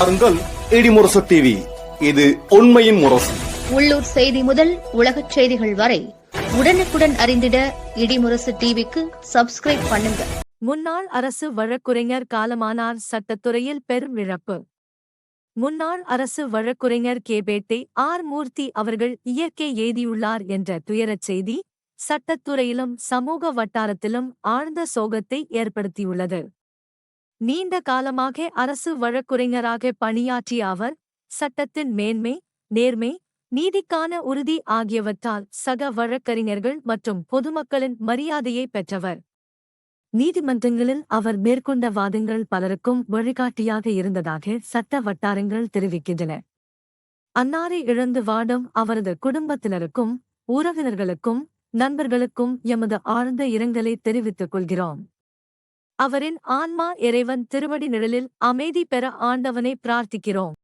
பாருங்கள் இடிமுரசு டிவி இது உண்மையின் முரசு. உள்ளூர் செய்தி முதல் உலகச் செய்திகள் வரை உடனுக்குடன் அறிந்திட இடிமுரசு டிவிக்கு சப்ஸ்கிரைப் பண்ணுங்க. முன்னாள் அரசு வழக்குரைஞர் காலமானார் சட்டத்துறையில் பெரும் இழப்பு. முன்னாள் அரசு வழக்குரைஞர் கேபேட்டை ஆர். மூர்த்தி அவர்கள் இயற்கை எய்தியுள்ளார் என்ற துயரச் செய்தி சட்டத்துறையிலும் சமூக வட்டாரத்திலும் ஆழ்ந்த சோகத்தை ஏற்படுத்தியுள்ளது. நீண்ட காலமாக அரசு வழக்குரைஞராக பணியாற்றிய அவர் சட்டத்தின் மேன்மை நேர்மை நீதிக்கான உறுதி ஆகியவற்றால் சக வழக்கறிஞர்கள் மற்றும் பொதுமக்களின் மரியாதையை பெற்றவர். நீதிமன்றங்களில் அவர் மேற்கொண்ட வாதங்கள் பலருக்கும் வழிகாட்டியாக இருந்ததாக சட்ட வட்டாரங்கள் தெரிவிக்கின்றன. அன்னாரை இழந்து வாடும் அவரது குடும்பத்தினருக்கும் உறவினர்களுக்கும் நண்பர்களுக்கும் எமது ஆழ்ந்த இரங்கலை தெரிவித்துக் கொள்கிறோம். அவரின் ஆன்மா இறைவன் திருவடி நிழலில் அமைதி பெற ஆண்டவனை பிரார்த்திக்கிறோம்.